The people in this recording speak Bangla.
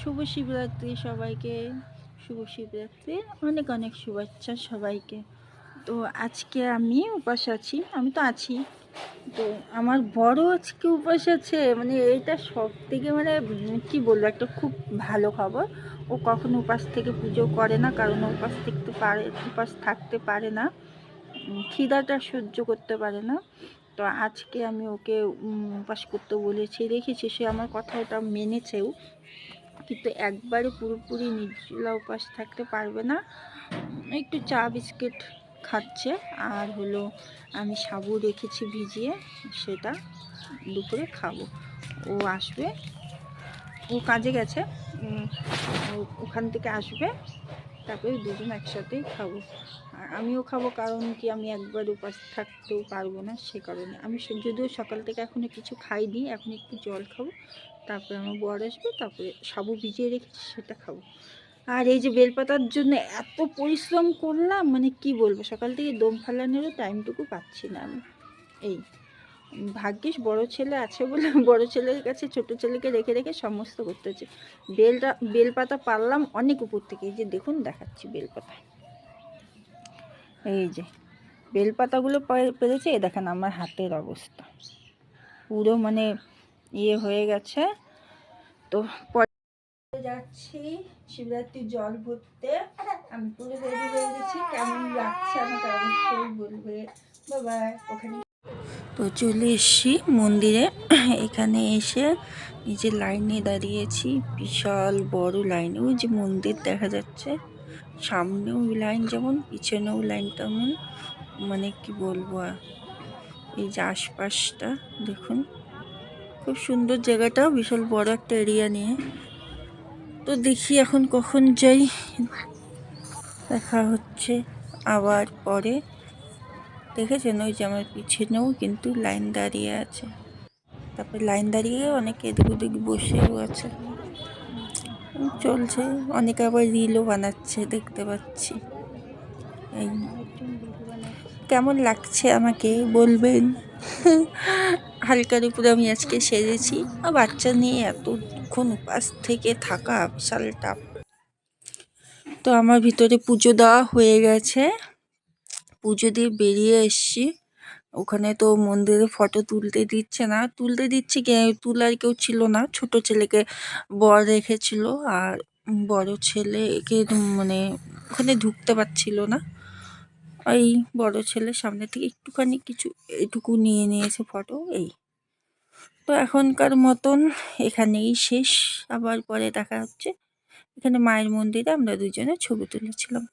শুভ শিবরাত্রি সবাইকে। শুভ শিবরাত্রি। অনেক অনেক শুভেচ্ছা সবাইকে। তো আজকে আমি উপাস আছি। আমি তো আছি। তো আমার বড় আজকে উপাস আছে। মানে এটা সব থেকে মানে কি বলব? একটা খুব ভালো খবর। ও কখনো উপাস থেকে পুজো করে না, কারণ উপাস থাকতে পারে, উপাস থাকতে পারে না। খিদাটা সহ্য করতে পারে না। তো আজকে আমি ওকে উপাস করতে বলেছি। রেখেছি সে আমার কথাটা মেনেছেও। কিন্তু একবারে পুরোপুরি নির্জলা উপাস থাকতে পারবে না। একটু চা বিস্কিট খাচ্ছে, আর হলো আমি সাবু রেখেছি ভিজিয়ে, সেটা দুপুরে খাব। ও আসবে, ও কাজে গেছে ওখান থেকে আসবে। তারপরে দুজন একসাথেই খাব। আর আমিও খাব কারণ কি, আমি একবার উপাস থাকতেও পারব না সে কারণে। আমি যদিও সকাল থেকে এখনও কিছু খাইনি, এখন একটু জল খাব, তারপরে আমার বর আসবে, তারপরে সাবু ভিজিয়ে রেখেছি, সেটা খাব। আর এই যে বেলপাতার জন্য এত পরিশ্রম করলাম মানে কি বলব, সকাল থেকে দম ফালানোরও টাইমটুকু পাচ্ছি না আমি। এই। ভাগ্যিস বড় ছেলে আছে বলে বড় ছেলের কাছে ছোট ছেলেকে রেখে রেখে সমস্ত করতে হচ্ছে বেলটা, বেলপাতা পারলাম অনেক উপর থেকে। এই যে দেখুন, দেখাচ্ছি বেলপাতা। এই যে বেলপাতাগুলো পেরেছে। এ দেখেন আমার হাতের অবস্থা। পুরো মানে ইয়ে হয়ে গেছে। তো যাচ্ছি শিবরাত্রির জল ভরতে। আমি পুরো রেডি হয়ে গেছি। কেমন লাগছে আমাকে অবশ্যই বলবে। বাবা ওখানে তো চলে এসছি মন্দিরে। এখানে এসে যে লাইনে দাঁড়িয়েছি, বিশাল বড় লাইন। ওই যে মন্দির দেখা যাচ্ছে। সামনেও লাইন যেমন, পিছনেও লাইন তেমন। মানে কি বলব আর? এই যে আশপাশটা, দেখুন। খুব সুন্দর জায়গাটা, বিশাল বড় একটা এরিয়া নিয়ে। তো দেখি এখন কখন যাই। দেখা হচ্ছে আবার পরে। দেখেছেন? ওই যে আমার পিছনেও কিন্তু লাইন দাঁড়িয়ে আছে। তারপরে লাইন দাঁড়িয়ে অনেকে এদিক ওদিক বসেও আছে। চলছে। অনেকে আবার রিলও বানাচ্ছে, দেখতে পাচ্ছি। এই কেমন লাগছে আমাকে বলবেন? হালকার উপরে আমি আজকে সেরেছি আর বাচ্চা নিয়ে এতক্ষণ উপাস থেকে থাকা বিশাল তো আমার ভিতরে পুজো দেওয়া হয়ে গেছে। পুজো দিয়ে বেরিয়ে এসছি। ওখানে তো মন্দিরে ফটো তুলতে দিচ্ছে না। তুলতে দিচ্ছে কে তুলার কেউ ছিল না। ছোট ছেলেকে বর রেখেছিল আর বড় ছেলেকে মানে ওখানে ঢুকতে পারছিল না। এই বড় ছেলে সামনে থেকে একটুখানি কিছু, এটুকু নিয়ে নিয়েছে ফটো এই। তো এখনকার মতন এখানেই শেষ। আবার পরে দেখা হচ্ছে। এখানে মায়ের মন্দিরে আমরা দুজনে ছবি তুলেছিলাম।